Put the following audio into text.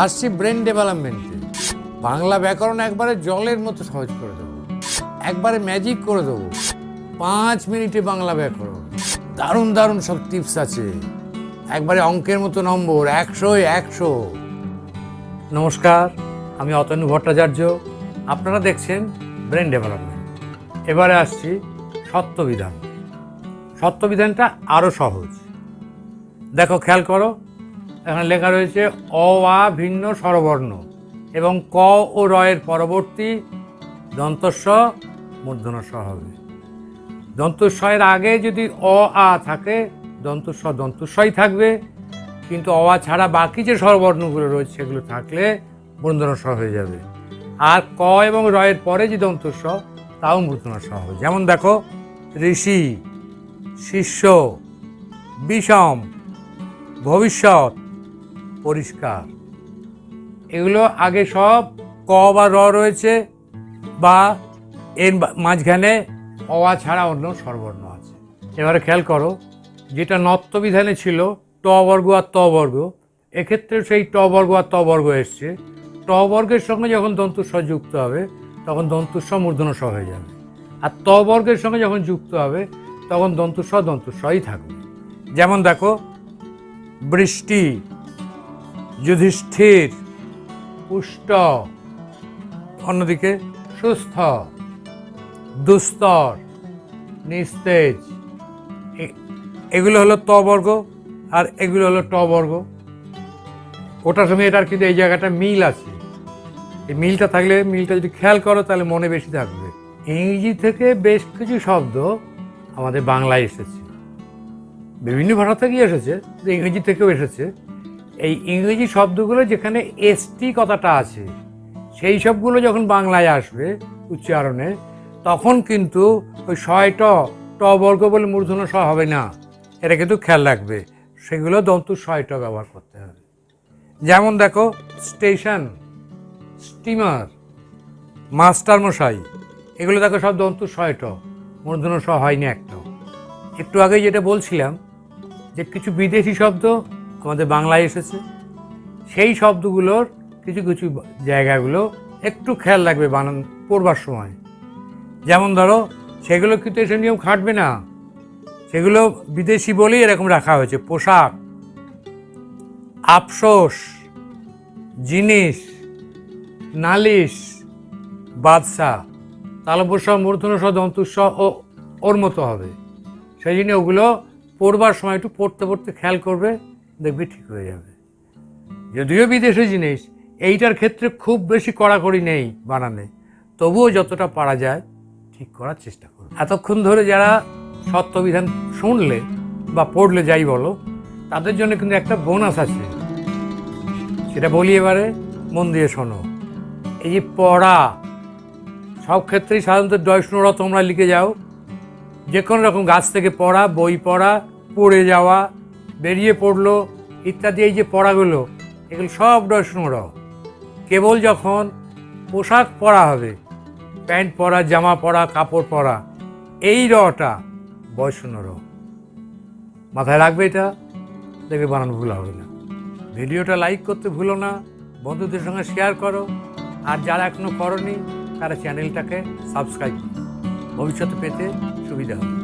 আসছি ব্রেন ডেভেলপমেন্টে বাংলা ব্যাকরণ একবারে জলের মতো সহজ করে দেবো। একবারে ম্যাজিক করে দেবো। পাঁচ মিনিটে বাংলা ব্যাকরণ। দারুণ দারুণ সব টিপস আছে। একবারে অঙ্কের মতো নম্বর একশোয় একশো। নমস্কার, আমি অতনু ভট্টাচার্য। আপনারা দেখছেন ব্রেন ডেভেলপমেন্ট এবারে আসছি সত্যবিধান সত্যবিধানটা আরও সহজ। দেখো, খেয়াল করো এখানে লেখা রয়েছে অ আ ভিন্ন স্বরবর্ণ এবং ক ও রয়ের পরবর্তী দন্তস্ব মূর্ধনস্ব হবে। দন্তস্বয়ের আগে যদি অ আ থাকে, দন্তস্ব দন্তস্বই থাকবে, কিন্তু অ আ ছাড়া বাকি যে স্বরবর্ণগুলো রয়েছে সেগুলো থাকলে মূর্ধনস্ব হয়ে যাবে। আর ক এবং রয়ের পরে যে দন্তস্ব, তাও মূর্ধনস্ব হবে। যেমন দেখো, ঋষি, শিষ্য, বিষম, ভবিষ্যৎ পরিষ্কার। এগুলো আগে সব ক বা র রয়েছে বা এর মাঝখানে অওয়া ছাড়া অন্য স্বরবর্ণ আছে। এবারে খেয়াল করো, যেটা নত্যবিধানে ছিল ট বর্গ আর ত বর্গ, এক্ষেত্রে সেই ট বর্গ আর ত বর্গ এসছে। ট বর্গের সঙ্গে যখন দন্তুস্ব যুক্ত হবে, তখন দন্তুস্ব মূর্ধনস্ব হয়ে যাবে। আর ত বর্গের সঙ্গে যখন যুক্ত হবে, তখন দন্তুস্ব দন্তুস্বই থাকবে। যেমন দেখো, বৃষ্টি যুধিষ্ঠির, পুষ্ট, অন্যদিকে সুস্থ, দুস্তর, নিস্তেজ। এগুলো হলো ত বর্গ আর এগুলো হলো ট বর্গ। ওটার সঙ্গে এটার কিন্তু এই জায়গাটা মিল আছে। এই মিলটা থাকলে, মিলটা যদি খেয়াল করো, তাহলে মনে বেশি থাকবে। ইংরেজি থেকে বেশ কিছু শব্দ আমাদের বাংলায় এসেছে। বিভিন্ন ভাষা থেকেই এসেছে ইংরেজি থেকেও এসেছে। এই ইংরেজি শব্দগুলো যেখানে এসটি কথাটা আছে, সেই সবগুলো যখন বাংলায় আসবে উচ্চারণে, তখন কিন্তু ওই ট ট বর্গ বলে মূর্ধন্য স হবে না। এটা কিন্তু খেয়াল রাখবে। সেগুলো দন্তু ট ব্যবহার করতে হবে। যেমন দেখো, স্টেশন, স্টিমার মাস্টার মশাই এগুলো দেখো সব দন্তু ট, মূর্ধন্য স হয়নি একটাও। একটু আগে যেটা বলছিলাম, যে কিছু বিদেশি শব্দ আমাদের বাংলায় এসেছে। সেই শব্দগুলোর কিছু কিছু জায়গাগুলো একটু খেয়াল রাখবে বানান, পড়বার সময়। যেমন ধরো, সেগুলো কিন্তু এসে নিয়ম খাটবে না? সেগুলো বিদেশি বলেই এরকম রাখা হয়েছে। পোশাক, আফসোস, জিনিস, নালিশ বাদশা তালবস্য মূর্ধনস্ব দন্তুস্ব ও ওর মতো হবে। সেই জন্য ওগুলো পড়বার সময় একটু পড়তে পড়তে খেয়াল করবে। দেখবি ঠিক হয়ে যাবে। যদিও বিদেশি জিনিস, এইটার ক্ষেত্রে খুব বেশি কড়াকড়ি নেই বানানে। তবুও যতটা পারা যায়, ঠিক করার চেষ্টা করবে এতক্ষণ ধরে যারা সত্যবিধান শুনলে বা পড়লে যাই বলো, তাদের জন্য কিন্তু একটা বোনাস আছে। সেটা বলি এবারে, মন দিয়ে শোনো। এই যে পড়া, সব ক্ষেত্রেই সাধারণত ডয়সনোরা তোমরা লিখে যাও। যে কোনো রকম গাছ থেকে পড়া, বই পড়া, পড়ে যাওয়া বেরিয়ে পড়ল, ইত্যাদি, এই যে পড়াগুলো, এগুলো সব ডয়সনোর কেবল যখন পোশাক পরা হবে, প্যান্ট পরা, জামা পরা, কাপড় পরা, এই রটা বয়সন্য র মাথায় রাখবে এটা, দেখবে বানানো ভুল হবে না। ভিডিওটা লাইক করতে ভুলো না, বন্ধুদের সঙ্গে শেয়ার করো, আর যারা এখনও করনি, তারা চ্যানেলটাকে সাবস্ক্রাইব করো। ভবিষ্যতে পেতে সুবিধা হবে।